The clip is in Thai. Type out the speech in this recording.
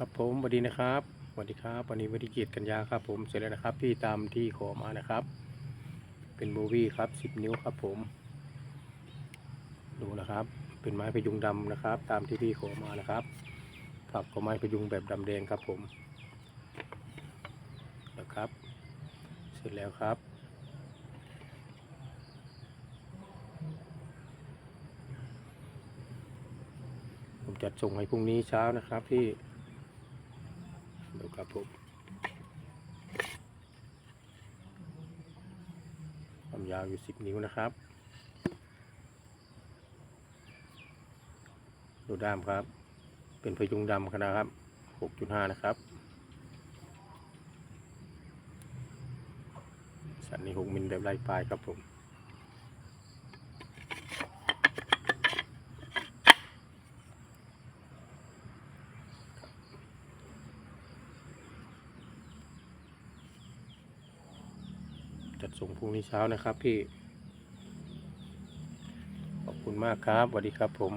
ครับผมสวัสดีนะครับสวัสดีครับวันนี้วันที่เกียรติกันยาครับผมเสร็จแล้วนะครับพี่ตามที่ขอมานะครับ เป็นโบวี่ครับ10นิ้วครับผม ดูนะครับ เป็นไม้พยุงดำนะครับ ตามที่พี่ขอมานะครับฝักก็ไม้พยุงแบบดำแดงครับผมนะครับ เสร็จแล้วครับผมจัดส่งให้พรุ่งนี้เช้านะครับพี่ ครับผมความยาวอยู่10นิ้วนะครับ ดูด้ามครับ เป็นพยุงดำขนาดครับ6.5นะครับ สันนี้6มิลแบบไร้ปลายครับผม จัดส่งพรุ่งนี้เช้านะครับพี่ ขอบคุณมากครับสวัสดีครับผม